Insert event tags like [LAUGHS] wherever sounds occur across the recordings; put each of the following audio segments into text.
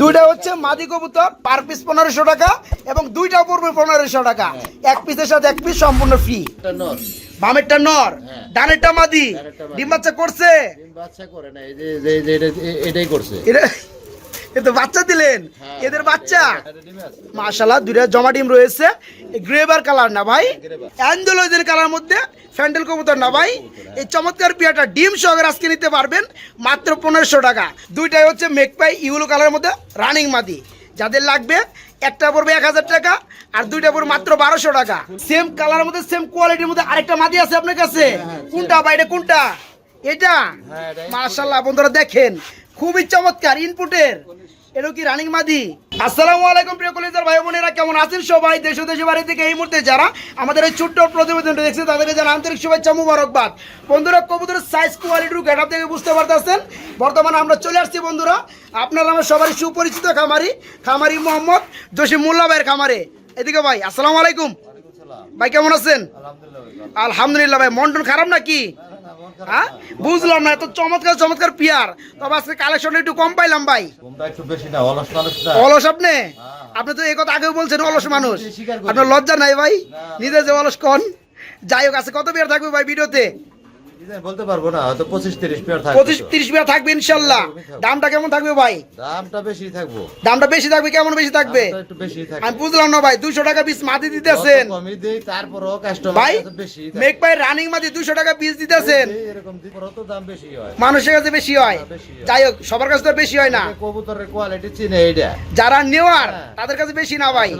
দুইটা হচ্ছে মাদি কবুতর পার পিস পনেরোশো টাকা এবং দুইটা পড়বে পনেরোশো টাকা। এক পিসের সাথে এক পিস সম্পূর্ণ ফ্রি বামেরটা নর হ্যাঁ। ডানেরটা মাদি। ডিম বাচ্চা করছে? ডিম বাচ্চা করে না এই যে এটাই করছে। এ তো বাচ্চা দিলেন। হ্যাঁ, এদের বাচ্চা। মাশাল্লাহ দুইটা জমা ডিম রয়েছে। গ্রেভার কালার না ভাই? গ্রেভার। অ্যান্ডোলয়েডের কালার মধ্যে ফ্যান্ডেল কবুতর না ভাই? এই চমৎকার পিয়াটা ডিম সহকারে আজকে নিতে পারবেন। মাত্র পনেরোশো টাকা। দুইটাই হচ্ছে মেকপাই ইউলো কালারের মধ্যে রানিং মাদি। যাদের লাগবে একটা পড়বে এক হাজার টাকা আর দুইটা পড়বে মাত্র বারোশো টাকা। সেম কালারের মধ্যে সেম কোয়ালিটির মধ্যে আরেকটা মাদি আছে আপনার কাছে? কোনটা বাইরে কোনটা? এটা? মার্শাল্লাহ। বন্ধুরা দেখেন। খুবই চমৎকার ইনপুটের এটা কি রানিং মাদি? আসসালামু আলাইকুম প্রিয় কলেজার ভাই বোনেরা কেমন আছেন সবাই? দেশ বাড়ি থেকে এই মুহূর্তে যারা আমাদের এই ছোট্ট প্রতিবেদনটা দেখছেন তাদেরকে জানা আন্তরিক শুভেচ্ছা মুবারকবাদ। বন্ধুরা কবুতরের সাইজ কোয়ালিটির গেটআপ থেকে বুঝতে পারতেছেন? বর্তমানে আমরা চলে আসছি বন্ধুরা। আপনারা আমার সবারই সুপরিচিত খামারি খামারি মোহাম্মদ জসিম মোল্লা ভাইয়ের খামারে। এদিকে ভাই আসসালামু আলাইকুম। ভাই কেমন আছেন? আলহামদুলিল্লাহ আলহামদুলিল্লাহ ভাই মন্টন খারাপ নাকি? হ্যাঁ বুঝলাম না এত চমৎকার চমৎকার পিয়ার। তবে আজকে কালেকশন একটু কম পাইলাম ভাই। একটু বেশি না অলস মানুষ অলস আপনি? আপনি তো এই কথা আগেও বলছেন অলস মানুষ। আপনার লজ্জা নাই ভাই। নিজে যে অলস কন। যাই হোক আছে কত বিয়ার থাকবে ভাই ভিডিওতে? বলতে পারব না হয়তো পঁচিশ তিরিশ পেয়ার থাকবে পঁচিশ তিরিশ বিয়ার থাকবে ইনশাল্লাহ। দামটা কেমন থাকবে ভাই? দামটা বেশি থাকব। দামটা বেশি থাকবে কেমন বেশি থাকবে? একটু বেশি থাকবে। আমি বুঝলাম না ভাই দুশো টাকা পিস মাটি দিতেছেন। কমই দেই তারপরও কাস্টমার ভাই বেশি মেক ভাই রানিং মাটি দুশো টাকা পিস দিতেছেন। এরকম দিই তো দাম বেশি হয়। মানুষের কাছে বেশি হয়। হ্যাঁ, হয়। যাই হোক সবার কাছে তো বেশি হয় না। কবুতরের কোয়ালিটি চিনে এইটা যারা নেওয়ার হ্যাঁ। তাদের কাছে বেশি না ভাই।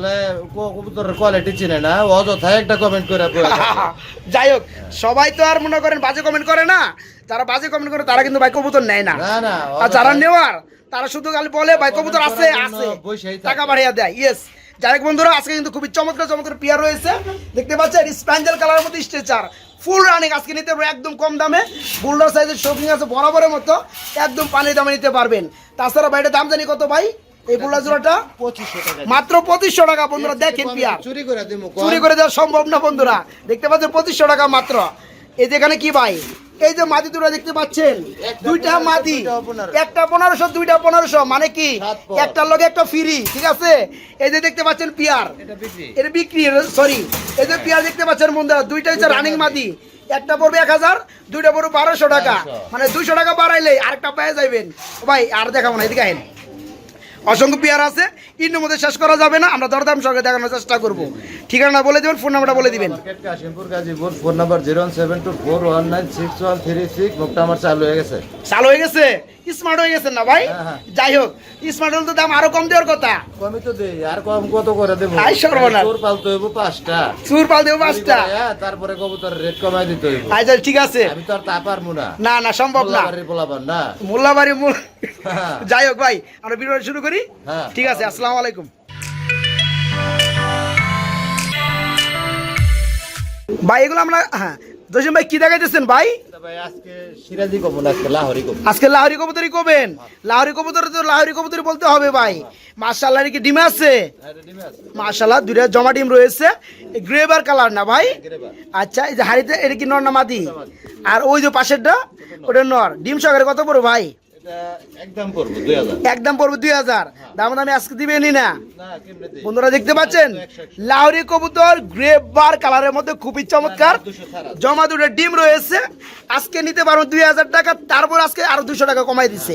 কবুতরের কোয়ালিটি চিনে না। অযথায় একটা কমেন্ট করে [LAUGHS] যাই হোক সবাই তো আর মনে করেন বাজে কমেন্ট করে না যারা বাজে কমেন্ট করে তারা কিন্তু ভাই কবুতর নেয় না। আর যারা নেওয়ার তারা শুধু খালি বলে ভাই কবুতর আছে আছে। টাকা বাড়িয়ে দেয় ইয়েস যাই বন্ধুরা আজকে কিন্তু খুবই চমৎকার চমৎকার পিয়ার রয়েছে। দেখতে পাচ্ছেন স্প্যান্ডেল কালারের মধ্যে স্ট্রেচার ফুল রানিং আজকে নিতে পারবেন একদম কম দামে। বুলডার সাইজের শৌখিন আছে বরাবরের মতো। একদম পানির দামে নিতে পারবেন। তাছাড়া বাইরে দাম জানি কত ভাই? এই বুলডার জোড়াটা মাত্র পঁচিশশো টাকা বন্ধুরা দেখেন পিয়ার। চুরি করে দিমু চুরি করে দেওয়া সম্ভব না বন্ধুরা। দেখতে পাচ্ছেন পঁচিশশো টাকা মাত্র। এই যেখানে কি ভাই? এই যে মাদি দুটো দেখতে পাচ্ছেন? দুইটা মাদি। একটা পনেরোশো দুইটা পনেরোশো। মানে কি। একটার লগে একটা ফ্রি ঠিক আছে? এই যে দেখতে পাচ্ছেন পিয়ার। এটা বিক্রি। সরি এই যে পিয়ার দেখতে পাচ্ছেন বন্ধুরা দুইটা হচ্ছে রানিং মাদি। মাদি। একটা পড়বে এক হাজার দুইটা পড়বে বারোশো টাকা। মানে দুইশো টাকা বাড়াইলে আরেকটা পেয়ে যাবেন ভাই আর দেখাবো না এদিকে অসংখ্য পেয়ার আছে। ইন্ডোর মধ্যে শেষ করা যাবে না আমরা দরদাম সঙ্গে দেখানোর চেষ্টা করব। ঠিকানা বলে দেবেন ফোন নাম্বারটা বলে দিবেন। Kashimpur Gazipur phone number zero seven two four one nine six one three six আমার চালু হয়ে গেছে। চালু হয়ে গেছে? স্মার্ট হয়ে গেছেন না ভাই? হ্যাঁ, হ্যাঁ। যাই হোক স্মার্ট হলে তো দাম আরও কম দেওয়ার কথা। কমই তো দেই আর কম কত করে দেবো? আই সর্বনাশ। তোর পালতে হইব পাঁচটা। সুর পাল দেবো পাঁচটা। হ্যাঁ, তারপরে কবুতর রেট কমাই দিতে হইব। আচ্ছা ঠিক আছে। আমি তো আর তা পারব না। না না সম্ভব না। পোলাপান না। মোল্লাবাড়ি মূল হ্যাঁ। [LAUGHS] যাই হোক ভাই আমরা ভিডিও শুরু করি। হ্যাঁ। ঠিক আছে আসসালামু আলাইকুম। ভাই এগুলো আমরা হ্যাঁ জসিম ভাই কি দেখাইতেছেন ভাই? আজকে লাহরি আজকে লাহরি কবুতরি কবেন? লাহরি কবুতরি তো লাহরি কবুতরি বলতে হবে ভাই। মার্শাল্লাহ কি ডিমে আছে? মার্শাল্লাহ দুইটা জমা ডিম রয়েছে। গ্রেভার কালার না ভাই? আচ্ছা এই যে হাড়িতে এটা কি নর না মাদি? আর ওই যে পাশেরটা ওটা নর। ডিম সহকারে কত বড় ভাই? একদম দুই হাজার। পড়বে দুই হাজার। দাম দামে আজকে দিবেনি না বন্ধুরা দেখতে পাচ্ছেন? লাহরি কবুতর গ্রেভার কালারের মধ্যে খুবই চমৎকার। জমা দুটো ডিম রয়েছে। আজকে নিতে পারো দুই হাজার টাকা তারপর আজকে আরও দুশো টাকা কমাই দিছে।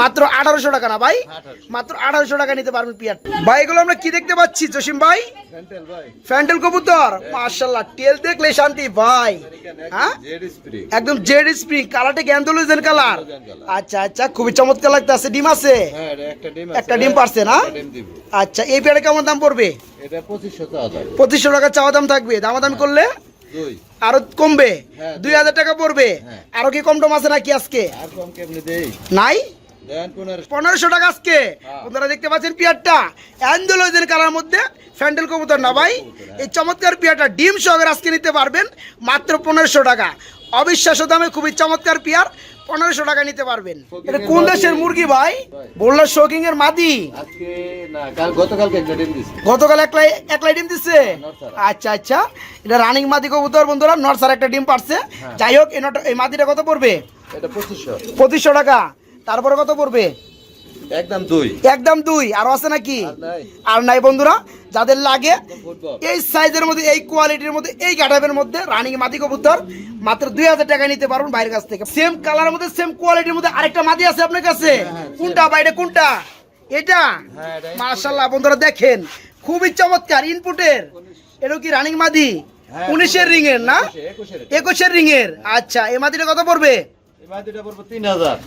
মাত্র আঠারোশো টাকা না ভাই? মাত্র আঠারোশো টাকা নিতে পারবেন পিয়ার ভাই এগুলো আমরা কি দেখতে পাচ্ছি জসিম ভাই? ফ্যান্টেল কবুতর। মাশাল্লাহ টেল দেখলে শান্তি ভাই। হ্যাঁ? একদম জেড স্প্রিং কালারটা গ্যান্ডোলুজেন কালার আচ্ছা আচ্ছা খুবই চমৎকার লাগতেছে ডিম আছে? হ্যাঁ একটা ডিম পারছে না? আচ্ছা এই পেয়ারে কেমন দাম পড়বে? পঁচিশশো টাকা চাওয়া দাম থাকবে। দামাদামি করলে? দুই। আরও কমবে? হ্যাঁ, দুই। হাজার টাকা পড়বে? হ্যাঁ। আরও কি কম টম আছে নাকি আজকে? নাই? পনেরোশো টাকা আজকে। হ্যাঁ। আপনারা দেখতে পাচ্ছেন পিয়ারটা। অ্যান্ডোলয়েজের কালার মধ্যে ফ্যান্ডেল কবুতর না ভাই। হ্যাঁ। এই চমৎকার পিয়ারটা ডিম সহকারে আজকে নিতে পারবেন। মাত্র পনেরোশো টাকা। অবিশ্বাস্য দামে খুবই চমৎকার পিয়ার। পনেরোশো টাকা নিতে পারবেন। এটা কোন দেশের মুরগি ভাই? বলল শোকিং এর মাদি। আজকে না কাল গতকালকে একটা ডিম দিছি। গতকাল একলাই একলাই ডিম দিচ্ছে আচ্ছা আচ্ছা। এটা রানিং মাদি কবুতর বন্ধুরা নরসার একটা ডিম পারছে। হ্যাঁ। যাই হোক এই মাদিটা কত পড়বে? পঁচিশশো টাকা। তারপরে কত পড়বে? একদম দুই। একদম দুই। আর আছে নাকি? আর নাই। বন্ধুরা যাদের লাগে এই সাইজের মধ্যে এই কোয়ালিটির মধ্যে এই গাটাবের মধ্যে রানিং মাদি কবুতর মাত্র দুই হাজার টাকা নিতে পারবেন বাইরের কাছ থেকে। সেম কালারের মধ্যে সেম কোয়ালিটির মধ্যে আরেকটা মাদি আছে আপনার কাছে? হ্যাঁ, কোনটা বাইরে কোনটা? এটা? হ্যাঁ, মার্শাল্লাহ বন্ধুরা দেখেন খুবই চমৎকার ইনপুটের এটা কি রানিং মাদি? হ্যাঁ, উনিশের রিং এর না? একুশের। রিং এর আচ্ছা এই মাদিটা কত পড়ব?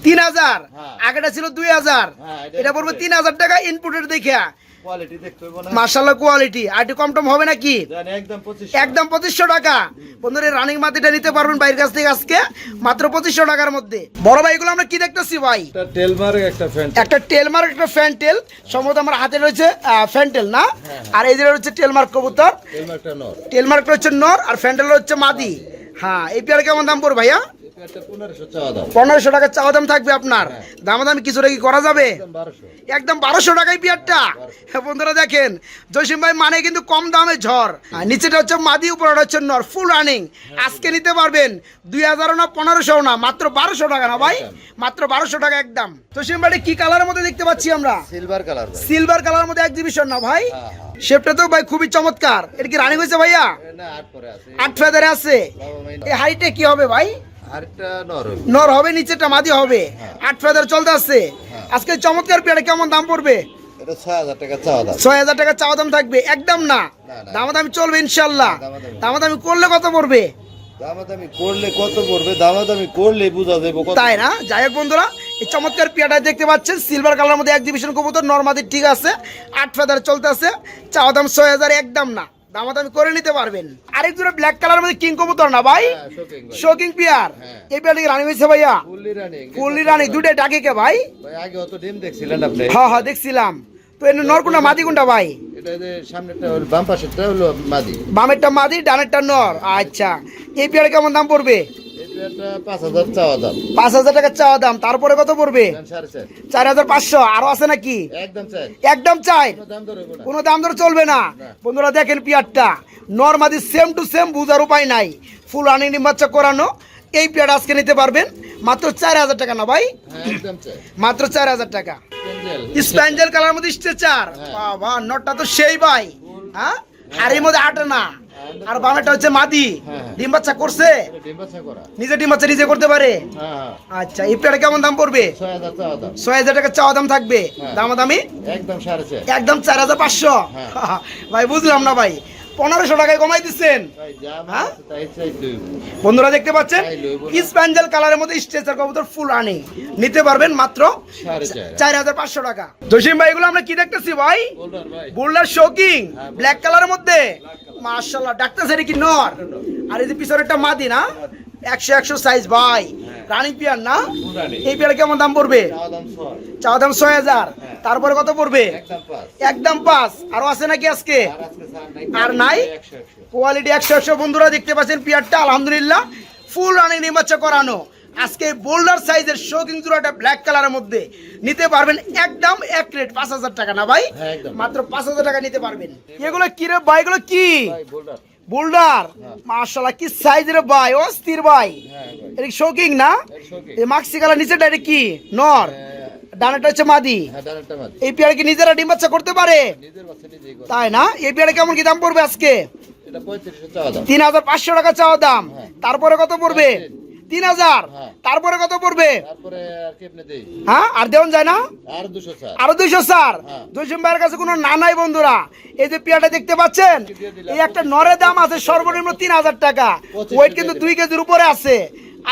তিন হাজার। হ্যাঁ। আগেটা ছিল দুই হাজার। হ্যাঁ, এটা পড়বে তিন হাজার টাকা ইনপুটের দেখে কোয়ালিটি দেখতে মার্শাল্লাহ কোয়ালিটি আর একটু কম টম হবে নাকি? একদম পঁচিশশো। টাকা। বন্ধুরা রানিং মাটিটা নিতে পারবেন বাইরের কাছ থেকে আজকে মাত্র পঁচিশশো টাকার মধ্যে। বড় ভাই এগুলো আমরা কি দেখতেছি ভাই? একটা একটা একটা টেলমার্ক একটা ফ্যান্টেল সম্ভবত আমার হাতে রয়েছে ফ্যান্টেল না? আর এই যে রয়েছে টেলমার্ক কবুতর। টেলমারটা নর। টেলমার্ক হচ্ছে নর আর ফ্যান্টেল হচ্ছে মাদি। হ্যাঁ এই পেয়ার কেমন দাম পড়বে ভাইয়া? পনেরোশো দাম। টাকা চাওয়া দাম থাকবে আপনার। দামাদামি কিছুটা কি করা যাবে? একদম বারোশো। টাকায় পেয়ারটা হ্যাঁ, বন্ধুরা দেখেন জসিম ভাই মানে কিন্তু কম দামে ঝড়। নিচেটা হচ্ছে মাদি উপরটা হচ্ছে নর ফুল রানিং আজকে নিতে পারবেন দুই হাজারও না পনেরোশো না মাত্র বারোশো টাকা না ভাই? মাত্র বারোশো টাকা একদম। জসিম ভাই কি কালারের মধ্যে দেখতে পাচ্ছি আমরা? সিলভার কালার সিলভার কালার মধ্যে এক্সিবিশন না ভাই? হ্যাঁ, হ্যাঁ। শেপটা তো ভাই খুবই চমৎকার। এটা কি রানিং হয়েছে ভাইয়া? আট ফেদারে আছে। এই হাইটে কি হবে ভাই? নর হবে। নিচেটা মাদি হবে। আট ফেদার চলতে আছে আজকে চমৎকার পেয়ারে কেমন দাম পড়বে? এটা ছয় হাজার টাকা চাওয়া দাম। থাকবে। একদম না। দামাদামি চলবে ইনশাল্লাহ। দামাদামি। করলে কত পড়বে? দামাদামি করলে কত পড়বে? দামাদামি করলে বোঝা যাবে তাই না? যাই হোক বন্ধুরা এই চমৎকার পিয়াটা দেখতে পাচ্ছেন। সিলভার কালার মধ্যে এক্সিবিশন কবুতর নর্মাদি ঠিক আছে। আট ফেদার চলতে আছে চাওয়া দাম ছয় হাজার একদম না। দামাদামি করে নিতে পারবেন। আরেক দুটো ব্ল্যাক কালার মধ্যে কিং কবুতর না ভাই? হ্যাঁ, শোকিং। শোকিং পিয়ার হ্যাঁ। এই পিয়ারটা কি রানি হয়েছে ভাইয়া? ফুললি রানী ফুললি রানি দুটাই ডাকে কে ভাই? ভাই? আগে অত ডিম দেখছিলেন আপনি? হ্যাঁ হ্যাঁ দেখছিলাম। তো এর নর কোনটা মাদি কোনটা ভাই? এটা যে সামনেরটা হলো বাম পাশেরটা হলো মাদি। বামেরটা মাদি ডানেরটা নর। আচ্ছা। এই পেয়ারে কেমন দাম পড়বে? পাঁচ হাজার টাকা চাওয়া দাম। তারপরে কত পড়বে? চার। হাজার পাঁচশো। আরও আছে নাকি? একদম চাই কোনো দাম ধরে চলবে না। বন্ধুরা দেখেন পিয়ারটা। নর্মাদি সেম টু সেম বুঝার উপায় নাই। ফুল রানিং বাচ্চা করানো। এই পেয়ার আজকে নিতে পারবেন। মাত্র চার হাজার টাকা না ভাই? হ্যাঁ মাত্র চার হাজার টাকা। স্প্যাঞ্জেল কালার মধ্যে স্ট্রেচার বাবা নটটা তো সেই ভাই। হ্যাঁ? আর এর মধ্যে আটে না। আর বামেটা হচ্ছে মাদি। হ্যাঁ। ডিম বাচ্চা করছে? এটা ডিম বাচ্চা করা। নিজে ডিম বাচ্চা নিজে করতে পারে? হ্যাঁ হ্যাঁ। আচ্ছা এই কেমন দাম পড়বে? ছয় হাজার টাকা চাওয়া দাম থাকবে। দাম দামি একদম চার। হাজার পাঁচশো। হ্যাঁ। [LAUGHS] ভাই বুঝলাম না ভাই। পনেরোশো টাকায় কমাই দিচ্ছেন। হ্যাঁ? বন্ধুরা দেখতে পাচ্ছেন? স্প্যাঞ্জেল কালারের মধ্যে স্ট্রেচার কবুতর ফুল আনি নিতে পারবেন মাত্র চার। হাজার পাঁচশো টাকা। জসিম ভাই এগুলো আমরা কি দেখতেছি ভাই? বলরার ভাই। শোকিং। হ্যাঁ, ব্ল্যাক কালারের মধ্যে। মার্শাল্লাহ ডাক্তার সারি কি নর? আর এই যে পিছনেরটা মাদি না একশো একশো সাইজ ভাই। রানিং পিয়ার না? এই পিয়ার কেমন দাম পড়বে? চাওয়া দাম ছয়। হাজার। তারপরে কত পড়বে? একদম পাঁচ। আরও আছে নাকি আজকে? আর নাই কোয়ালিটি একশো একশো। বন্ধুরা দেখতে পাচ্ছেন পিয়ারটা আলহামদুলিল্লাহ। ফুল রানিং নির্বাচন করানো। আজকে বোল্ডার সাইজের শোকিং জোড়াটা ব্ল্যাক কালারের মধ্যে। নিতে পারবেন একদম এক রেট পাঁচ হাজার টাকা না ভাই? হ্যাঁ, মাত্র পাঁচ হাজার টাকা নিতে পারবেন। এগুলো কি রে ভাই? এগুলো কি? ভাই বোল্ডার। বোল্ডার? মার্শাল্লাহ কি সাইজের ভাই? অস্থির ভাই। হ্যাঁ এটা শোকিং না? এই মাক্সি কালার নিচেটা এটা কি? নর। ডানাটা হচ্ছে মাদি। হ্যাঁ এই পেয়ারে কি নিজেরা ডিম বাচ্চা করতে পারে? নিজের বাচ্চা নিজেই করে তাই না? এই পেয়ারে কেমন কি দাম পড়বে আজকে? তিন হাজার পাঁচশো টাকা চাওয়া দাম। হ্যাঁ। তারপরে কত পড়বে? তিন হাজার। হ্যাঁ। তারপরে কত পড়বে? হ্যাঁ আর দেওয়ান যায় না? আর দুইশো স্যার। হ্যাঁ। দুইশো ভাইয়ের কাছে কোনো না নাই বন্ধুরা। এই যে পিয়াটা দেখতে পাচ্ছেন এই একটা নরের দাম আছে সর্বনিম্ন তিন হাজার টাকা। ওয়েট কিন্তু দুই কেজির উপরে আছে।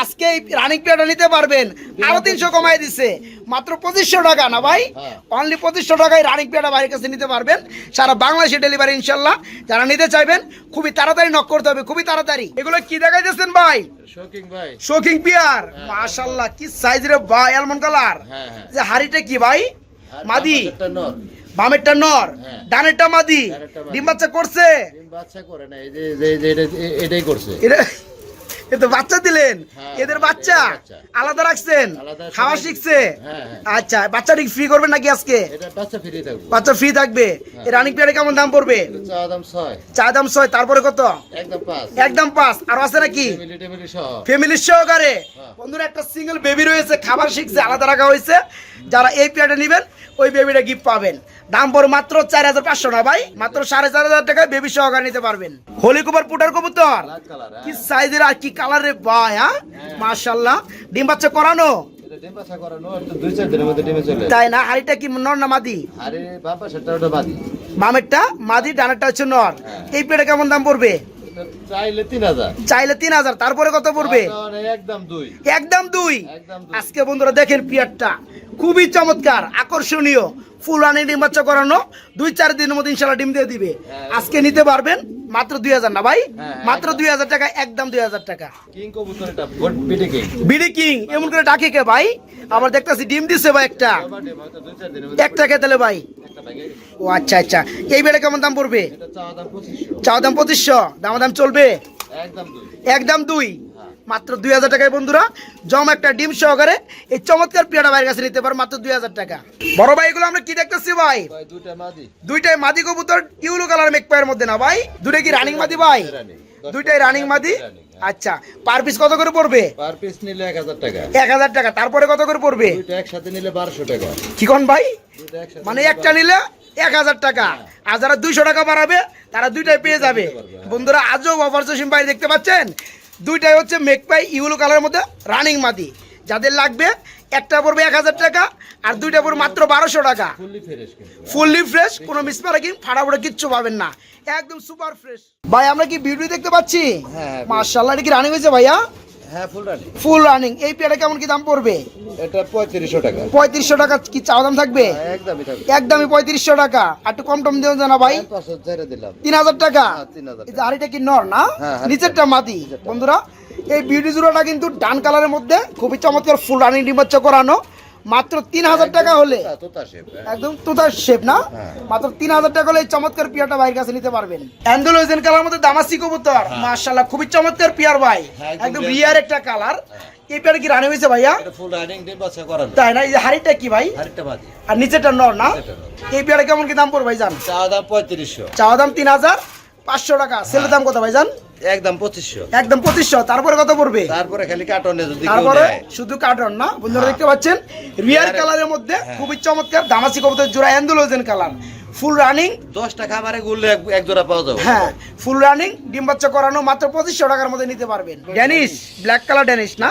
আজকে এই রানিং পিয়াটা নিতে পারবেন। আরও তিনশো কমাই দিছে। মাত্র পঁচিশশো টাকা না ভাই? হ্যাঁ। অনলি পঁচিশশো টাকায় রানিং পিয়াটা বাড়ির কাছে নিতে পারবেন। সারা বাংলাদেশে ডেলিভারি ইনশাল্লাহ। যারা নিতে চাইবেন খুবই তাড়াতাড়ি নক করতে হবে খুবই তাড়াতাড়ি। এগুলো কি দেখাইতেছেন ভাই? শোকিং ভাই। Show king pair. মাশাল্লাহ কি সাইজ রে ভাই অ্যালমন্ড কালার হ্যাঁ হ্যাঁ। যে হাড়িটা কি ভাই? মাদি। বামেরটা নর। হ্যাঁ। ডানেরটা মাদি। ডিম বাচ্চা করছে? ডিম বাচ্চা করে না এই যে এটাই করছে। এটা এ তো বাচ্চা দিলেন। হ্যাঁ, এদের বাচ্চা। আলাদা রাখছেন। খাওয়া শিখছে। হ্যাঁ, হ্যাঁ। আচ্ছা বাচ্চাটি ফ্রি করবেন নাকি আজকে? বাচ্চা ফ্রি থাকবে। বাচ্চা এই রানিং পেয়ারে কেমন দাম পড়বে? চা দাম ছয়। তারপরে কত? একদম পাঁচ। আর আছে নাকি? ফ্যামিলির সহকারে। হ্যাঁ। বন্ধুরা একটা সিঙ্গেল বেবি রয়েছে খাবার শিখছে আলাদা রাখা হয়েছে। যারা এই পেয়ারটা নেবেন ওই বেবিটা গিফট পাবেন। দাম পড়ে মাত্র চার হাজার পাঁচশো না ভাই? মাত্র সাড়ে চার হাজার টাকায় বেবি সহকারে নিতে পারবেন। হোলি কুপার পুটার কবুতর। কি সাইজের আর কি কালারে ভাই হ্যাঁ? মার্শাল্লাহ ডিম বাচ্চা করানো? এটা ডিম বাচ্চা করানো একটু দুই চার দিনের মধ্যে ডিমে চলে। তাই না? হাড়িটা কি নর না মাদি? বামেরটা মাদি। ডানারটা হচ্ছে নর। হ্যাঁ। এই পেটে কেমন দাম পড়বে? চাইলে তিন হাজার। চাইলে তিন হাজার তারপরে কত পড়বে? একদম দুই। একদম দুই? আজকে বন্ধুরা দেখেন পিয়ারটা খুবই চমৎকার আকর্ষণীয়। ডিম বাচ্চা করানো দুই চার দিনের মধ্যে ইনশাল্লাহ ডিম দিয়ে দিবে। হ্যাঁ। আজকে নিতে পারবেন মাত্র দুই হাজার না ভাই? হ্যাঁ, মাত্র দুই হাজার টাকা একদম দুই হাজার টাকা। BD king. এমন করে ডাকে কে ভাই? আবার দেখতেছি ডিম দিছে ভাই একটা। একটা খেতেলে ভাই। ও আচ্ছা আচ্ছা। এই বেড়ে কেমন দাম পড়বে? চাওয়া দাম পঁচিশশো। দাম চলবে? একদম দুই। হ্যাঁ। মাত্র দুই হাজার টাকায় বন্ধুরা জম একটা ডিম সহকারে এই চমৎকার পিয়াটা ভাইয়ের কাছে নিতে পারো মাত্র দুই হাজার টাকা। বড় ভাই এগুলো আমরা কি দেখতেছি ভাই? দুইটাই মাদি কবুতর ইউলো কালার মেকপায়ের মধ্যে না ভাই? দুইটা কি রানিং মাদি ভাই? দুইটাই রানিং মাদি? হ্যাঁ। আচ্ছা পার পিস কত করে পড়বে? পার পিস নিলে এক হাজার টাকা। এক হাজার টাকা তারপরে কত করে পড়বে? দুইটা একসাথে নিলে বারোশো টাকা। কি কোন ভাই? মানে একটা নিলে এক হাজার টাকা। আর যারা দুইশো টাকা বাড়াবে তারা দুইটাই পেয়ে যাবে। বন্ধুরা আজও অফার চশিম ভাই দেখতে পাচ্ছেন? দুইটাই হচ্ছে মেকপাই ইউলো কালারের মধ্যে রানিং মাদি যাদের লাগবে একটা পড়বে এক হাজার টাকা আর দুইটা পড়বে মাত্র বারোশো টাকা। ফুললি ফ্রেশ কোনো ফ্রেশ কোনো মিসপারাকিং ফাটাফোটা কিচ্ছু পাবেন না। একদম সুপার ফ্রেশ ভাই আমরা কি ভিডিও দেখতে পাচ্ছি? হ্যাঁ, মার্শাল্লাহ এটা কি রানিং হয়েছে ভাইয়া? হ্যাঁ ফুল রানিং ফুল রানিং এই পেয়ারা কেমন কি দাম পড়বে? এটা পঁয়ত্রিশশো টাকা। পঁয়ত্রিশশো টাকা কি চাওয়া দাম থাকবে? হ্যাঁ, একদমই থাকবে। একদমই টাকা। আর একটু কম টম জানা ভাই। ছেড়ে দিলাম। টাকা? হ্যাঁ, 3000 এই যে হাড়িটা কি নর না? হ্যাঁ, নিচেরটা মাটি বন্ধুরা এই বিউটি জুড়াটা কিন্তু ডান কালারের মধ্যে খুবই চমৎকার ফুল রানিং ডিম্বাচ্চা করানো। মাত্র তিন হাজার টাকা হলে। হ্যাঁ। একদম তোতার শেপ না? হ্যাঁ। মাত্র তিন হাজার টাকা হলে এই চমৎকার পিয়ারটা ভাইয়ের কাছে নিতে পারবেন। অ্যান্ডোলোজেন কালার মধ্যে দামাসি কবুতর। মাশাআল্লাহ খুবই চমৎকার পিয়ার ভাই। হ্যাঁ, একদম। রিয়ার একটা কালার। এই পিয়ার কি রানি হয়েছে ভাইয়া? তাই না? এই যে হাড়িটা কি ভাই? আর নিচেরটা নর না? এই পিয়ারে কেমন কি দাম পড়বে ভাই জান? চাওয়া দাম পঁয়ত্রিশশো। চাওয়া দাম তিন হাজার। পাঁচশো টাকা। সেলের দাম কত ভাই জান একদম পঁচিশশো। একদম পঁচিশশো। তারপরে কত পড়বে? তারপরে খালি কার্টনে যদি তারপরে শুধু কার্টন না বন্ধুরা দেখতে পাচ্ছেন রিয়ার কালারের মধ্যে হ্যাঁ। খুবই চমৎকার দামাসি কবুতর জোড়া অ্যান্ডোলোজেন কালার ফুল রানিং দশটা খাবারে গুললে এক- জোড়া পাওয়া যাবে। হ্যাঁ ফুল রানিং ডিম বাচ্চা করানো মাত্র পঁচিশশো টাকার মধ্যে নিতে পারবেন। ড্যানিশ ব্ল্যাক কালার ড্যানিশ না?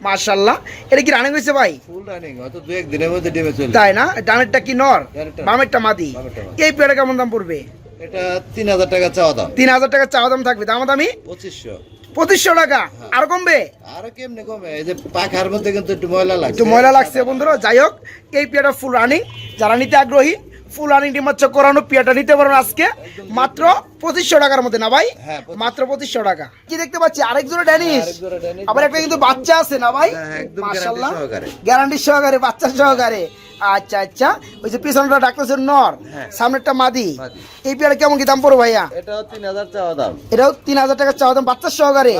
মার্শাল্লাহ এটা কি রানিং হয়েছে ভাই? ফুল রানিং হয়তো দু এক দিনের মধ্যে ডিমে চলে তাই না? ডানেরটা কি নর? ডানেরটা। বামেরটা মাদি। বামেরটা মাদি। এই পেয়ারে কেমন দাম পড়বে? এটা তিন হাজার টাকা চাওয়া দাম। তিন হাজার টাকা চাওয়া দাম থাকবে। দাম দামি? পঁচিশশো। পঁচিশশো টাকা। আর কমবে? আর কেমনে কমে এই যে পাখার মধ্যে কিন্তু একটু ময়লা লাগছে। একটু ময়লা লাগছে বন্ধুরা। যাই হোক এই পিয়াটা ফুল রানিং যারা নিতে আগ্রহী ফুল রানিং ডিমাচ্ছ করানো পিয়াটা নিতে পারবেন আজকে। মাত্র পঁচিশশো টাকার মধ্যে না ভাই? হ্যাঁ, 2500 মাত্র পঁচিশশো টাকা। কি দেখতে পাচ্ছি? আরেক জোড়া ড্যানিশ। আবার একটা কিন্তু বাচ্চা আছে না ভাই? হ্যাঁ, সহকারে। গ্যারান্টি সহকারে বাচ্চা সহকারে। আচ্ছা আচ্ছা। ওই যে পিছনটা ডাকতেছে নর। হ্যাঁ। সামনেরটা মাদি। এই পিয়াটা কেমন কি দাম পড়ো ভাইয়া? এটাও তিন হাজার চাওয়া দাম। এটাও তিন হাজার টাকা চাওয়া দাম বাচ্চা সহকারে।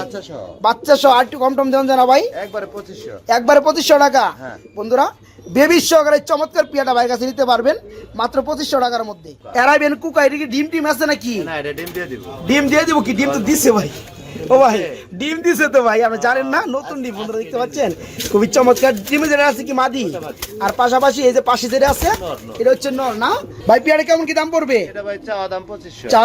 বাচ্চা সহ। আর একটু কম টম দেন জানা ভাই? একবারে পঁচিশশো। একবারে পঁচিশশো টাকা। বন্ধুরা বেবির সহকারে চমৎকার পিয়াটা ভাইয়ের কাছে নিতে পারবেন। মাত্র পঁচিশশো টাকার মধ্যে। এরাইবেন কুকা এটা কি ডিম টিম আছে নাকি? ডিম দিয়ে দিব। ডিম দিয়ে দিব কি? ডিম তো দিছে ভাই। ও ভাই ডিম দিছে তো ভাই আমরা জানেন না? নতুন ডিম বন্ধুরা দেখতে পাচ্ছেন? খুবই চমৎকার ডিমে যেটা আছে কি মাদি? আর পাশাপাশি এই যে পাশে যেটা আছে এটা হচ্ছে নর না? ভাই পিয়ারে কেমন কি দাম পড়বে? চাওয়া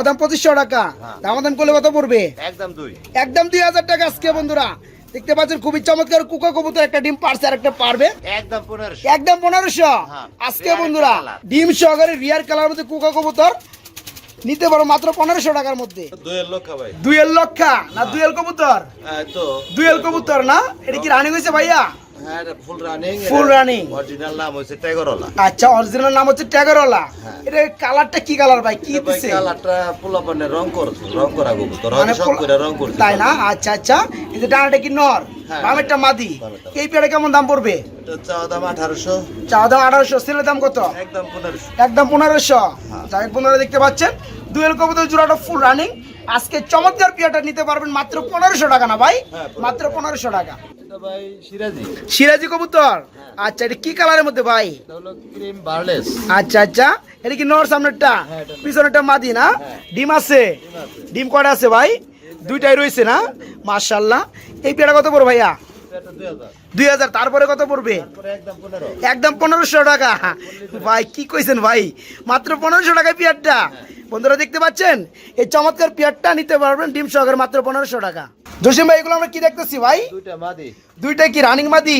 দাম পঁচিশশো। টাকা। দাম দাম করলে কত পড়বে? একদম দুই। একদম দুই হাজার টাকা আজকে বন্ধুরা। দেখতে পাচ্ছেন খুবই চমৎকার কুকা কবুতর একটা ডিম পারছে আর একটা পারবে। একদম পনেরোশো। একদম পনেরোশো। হ্যাঁ, আজকে বন্ধুরা। ডিম সহকারে রিয়ার কালার মধ্যে কুকা কবুতর। নিতে পারো মাত্র পনেরোশো টাকার মধ্যে। দুয়ের লক্ষা না দুয়েল কবুতর? তো। দুয়েল কবুতর না? এটা কি রানিং হয়েছে ভাইয়া? হ্যাঁ ফুল রানিং অরিজিনাল নাম হচ্ছে টাইগরওয়ালা আচ্ছা অরিজিনাল নাম হচ্ছে ট্যাগরওয়ালা এটা কালারটা কি কালার ভাই? কি দিছে? কালারটা পোলাপানে রং করছে রং করা গো তো রং মানে সব করে রং করছে। তাই না? আচ্ছা আচ্ছা। এই যে ডানাটা কি নর? হ্যাঁ। বামেরটা মাদি। বামেরটা। এই পেয়ারে কেমন দাম পড়বে? চাওয়া দাম আঠারোশো। দাম আঠারোশো সেলের দাম কত? একদম পনেরোশো। একদম পনেরোশো। হ্যাঁ। পনেরো দেখতে পাচ্ছেন। দুয়েল কবুতর জোড়াটা ফুল রানিং আজকে চমৎকার পিয়াটা নিতে পারবেন মাত্র পনেরোশো টাকা না ভাই? হ্যাঁ, মাত্র পনেরোশো টাকা। সিরাজি। কবুতর? আচ্ছা এটা কি কালারের মধ্যে ভাই? আচ্ছা আচ্ছা। এটা কি নর সামনেরটা? হ্যাঁ। পিছনেরটা মাদি না? হ্যাঁ। ডিম আছে? ডিম কয়টা আছে ভাই? দুইটাই রয়েছে না? মার্শাল্লাহ এই পেয়ারা কত পড়বে ভাইয়া? দুই হাজার তারপরে কত পড়বে? একদম পনেরোশো টাকা। ভাই কি কইছেন ভাই? মাত্র পনেরোশো টাকায় পিয়ারটা। বন্ধুরা দেখতে পাচ্ছেন? এই চমৎকার পিয়ারটা নিতে পারবেন ডিম সহকারে মাত্র পনেরোশো টাকা। জসিম ভাই এগুলো আমরা কি দেখতেছি ভাই? দুইটা কি রানিং মাদি?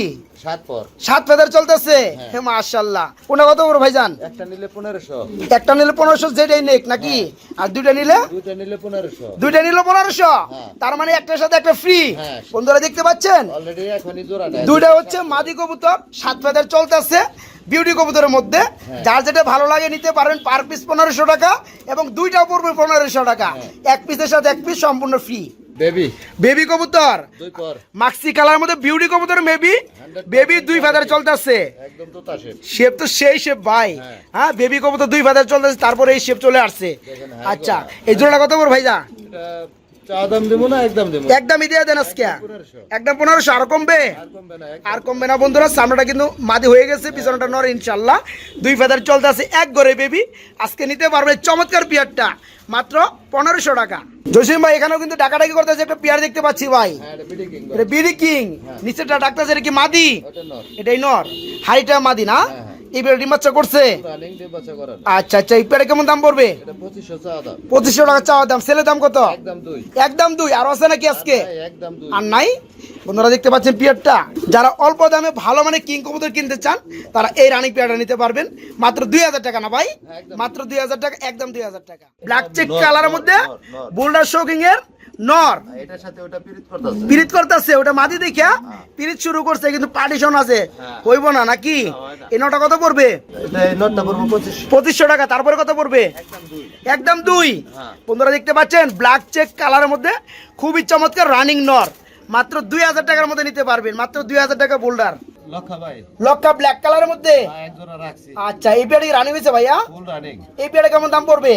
সাত ফেদার চলতেছে? হ্যাঁ। হ্যাঁ মার্শাল্লাহ কোনটা কত বড় ভাইজান? একটা নিলে পনেরোশো। একটা নিলে পনেরোশো যেটাই নেক নাকি? আর দুইটা নিলে? দুইটা নিলে পনেরোশো। দুইটা নিলে পনেরোশো? হ্যাঁ। তার মানে একটার সাথে একটা ফ্রি হ্যাঁ। বন্ধুরা দেখতে পাচ্ছেন? অলরেডি এখনই জোড়া দুইটা হচ্ছে মাদি কবুতর সাত ফেদার চলতেছে বিউটি কবুতরের মধ্যে। হ্যাঁ। যার যেটা ভালো লাগে নিতে পারেন পার পিস পনেরোশো টাকা এবং দুইটা পড়বে পনেরোশো টাকা। হ্যাঁ। এক পিসের সাথে এক পিস সম্পূর্ণ ফ্রি বেবি বেবি কবুতর। দুই মাক্সি কালার মধ্যে বিউটি কবুতর মেবি বেবি দুই ফেদার চলতেছে। শেপ তো সেই শেপ ভাই। হ্যাঁ। হ্যাঁ বেবি কবুতর দুই ফেদার চলতেছে তারপরে এই শেপ চলে আসছে। হ্যাঁ, আচ্ছা। এই জোড়াটা কত বড় ভাইজা? এটা চা দাম দেবো না একদম দেবো? একদমই দিয়ে দেন আজকে। একদম পনেরোশো। আর কমবে? আর কমবে না আর কমবে না বন্ধুরা সামনেটা কিন্তু মাদি হয়ে গেছে পিছনটা নর ইনশাল্লাহ দুই ফেদার চলতে আছে এক ঘরে বেবি। আজকে নিতে পারবে চমৎকার পিয়ারটা মাত্র পনেরোশো টাকা। জসিম ভাই এখানেও কিন্তু করতেছে একটা পিয়ার দেখতে পাচ্ছি ভাই। এটা বিডি কিং এটা কি মাদি? এটাই নর। হাইটা মাদি না? হ্যাঁ, হ্যাঁ। এই ডিম বাচ্চা করছে? আচ্ছা আচ্ছা এই পেয়ারে কেমন দাম পড়বে? পঁচিশশো টাকা চাওয়া দাম। সেলের দাম কত? একদম দুই। আর আছে নাকি আজকে? একদম আর নাই? বন্ধুরা দেখতে পাচ্ছেন পিয়ারটা। যারা অল্প দামে ভালো মানে কিং কবুতর কিনতে চান তারা এই রানিং পিয়ারটা নিতে পারবেন। মাত্র দুই হাজার টাকা না ভাই? মাত্র দুই হাজার টাকা একদম দুই হাজার টাকা। ব্ল্যাক চেক কালারের মধ্যে। বোল্ডার শোকিং এর নর। এটার সাথে ওটা পিরিত করতেছে। পিরিত করতেছে ওটা মাদি দেখা পিরিত শুরু করছে কিন্তু পার্টিশন আছে। হ্যাঁ। হইব না নাকি? হয় এই নটা কত পড়বে? পঁচিশশো। টাকা তারপরে কত পড়বে? একদম দুই। একদম হ্যাঁ। বন্ধুরা দেখতে পাচ্ছেন ব্ল্যাক চেক কালারের মধ্যে খুবই চমৎকার রানিং নর। মাত্র দুই হাজার টাকার মধ্যে নিতে পারবেন মাত্র দুই হাজার টাকা বোল্ডার লক্ষা ব্ল্যাক কালারের মধ্যে? হ্যাঁ, এক জোড়া রাখছি। আচ্ছা এই পেয়ারে রানিং হয়েছে ভাইয়া? এই পেয়ারে কেমন দাম পড়বে?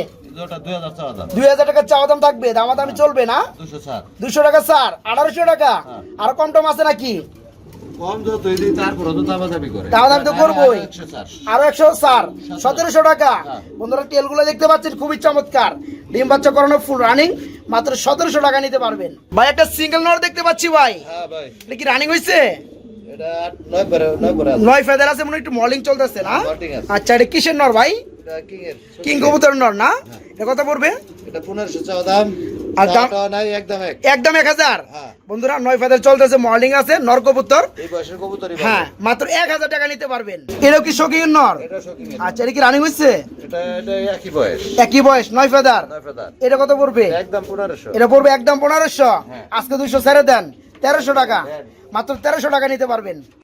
দুই হাজার টাকা চাওয়া দাম থাকবে দামা দামি চলবে না? দুশো টাকা স্যার আঠারোশো টাকা? হ্যাঁ। আর কম টম আছে নাকি? সতেরোশো টাকা। হ্যাঁ। বন্ধুরা তেলগুলো দেখতে পাচ্ছেন খুবই চমৎকার। ডিম বাচ্চা করানো ফুল রানিং মাত্র সতেরোশো টাকা নিতে পারবেন। ভাই একটা সিঙ্গেল নর দেখতে পাচ্ছি ভাই। হ্যাঁ এটা কি রানিং হয়েছে নয় ফেদার আছে। মনে হয় একটু মলিং চলতেছে না? আচ্ছা এটা কিসের নর ভাই? কিং এর কবুতর নর না? এটা কত পড়বে? এটা পনেরোশো চা দাম। আর দাম- নাই একদম এক। একদম এক হাজার। বন্ধুরা নয় ফেদার চলতেছে মর্নিং আছে নর কবুতর। এই বয়সের কবুতরই হ্যাঁ মাত্র এক হাজার টাকা নিতে পারবেন। এটাও কি শৌখিন নর? এটা শৌখিন এর। আচ্ছা এটা কি রানিং এটা এটা একই বয়স। একই বয়স নয় ফেদার? এটা কত পড়বে? একদম পনেরোশো। এটা পড়বে একদম পনেরোশো? হ্যাঁ। আজকে দুইশো ছেড়ে দেন তেরোশো টাকা। মাত্র তেরোশো টাকা নিতে পারবেন।